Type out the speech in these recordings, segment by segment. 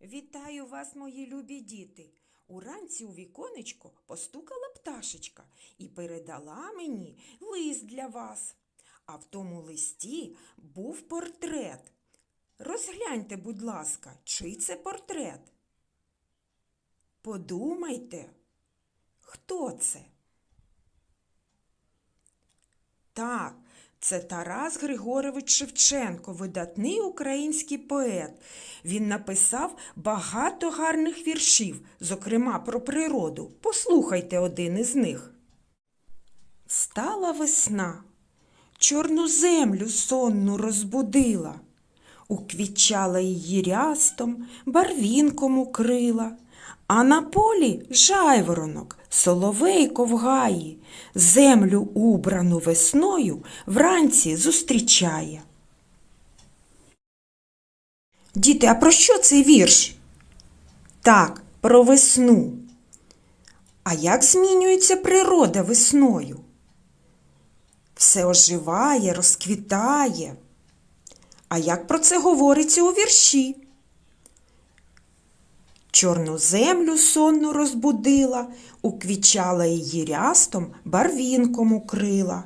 Вітаю вас, мої любі діти. Уранці у віконечко постукала пташечка і передала мені лист для вас. А в тому листі був портрет. Розгляньте, будь ласка, чий це портрет? Подумайте, хто це? Так, це Тарас Григорович Шевченко, видатний український поет. Він написав багато гарних віршів, зокрема про природу. Послухайте один із них. Стала весна, чорну землю сонну розбудила, уквічала її рястом, барвінком укрила. А на полі жайворонок, соловейко в гаї, землю убрану весною вранці зустрічає. Діти, а про що цей вірш? Так, про весну. А як змінюється природа весною? Все оживає, розквітає. А як про це говориться у вірші? Чорну землю сонну розбудила, уквічала її рястом, барвінком укрила.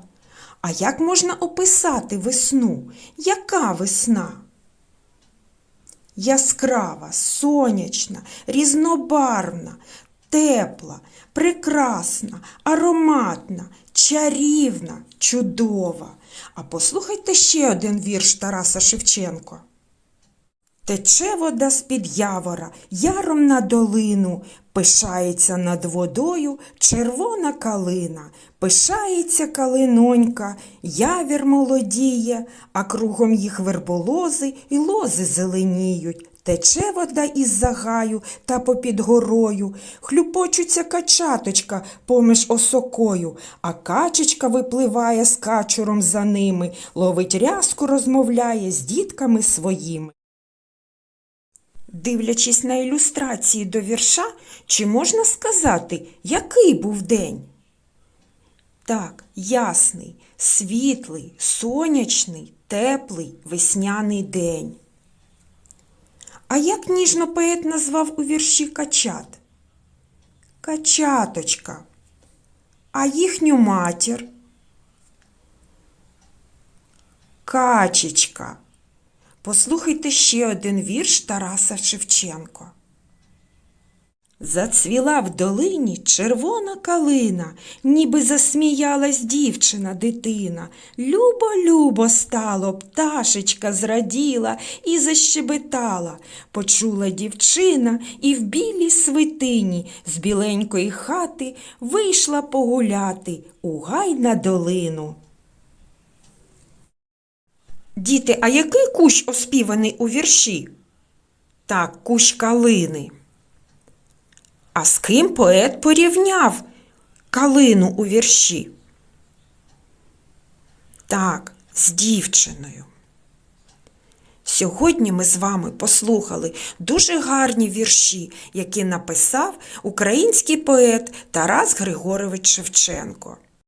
А як можна описати весну? Яка весна? Яскрава, сонячна, різнобарвна, тепла, прекрасна, ароматна, чарівна, чудова. А послухайте ще один вірш Тараса Шевченко. Тече вода з-під явора, яром на долину, пишається над водою червона калина, пишається калинонька, явір молодіє, а кругом їх верболози і лози зеленіють. Тече вода із загаю та попід горою, хлюпочуться качаточка поміж осокою, а качечка випливає з качуром за ними, ловить рязку, розмовляє з дітками своїми. Дивлячись на ілюстрації до вірша, чи можна сказати, який був день? Так, ясний, світлий, сонячний, теплий, весняний день. А як ніжно поет назвав у вірші качат? Качаточка. А їхню матір? Качечка. Послухайте ще один вірш Тараса Шевченко. Зацвіла в долині червона калина, ніби засміялась дівчина дитина. Любо, любо стало, пташечка зраділа і защебетала. Почула дівчина і в білій свитині з біленької хати вийшла погуляти у гай на долину. Діти, а який кущ оспіваний у вірші? Так, кущ калини. А з ким поет порівняв калину у вірші? Так, з дівчиною. Сьогодні ми з вами послухали дуже гарні вірші, які написав український поет Тарас Григорович Шевченко.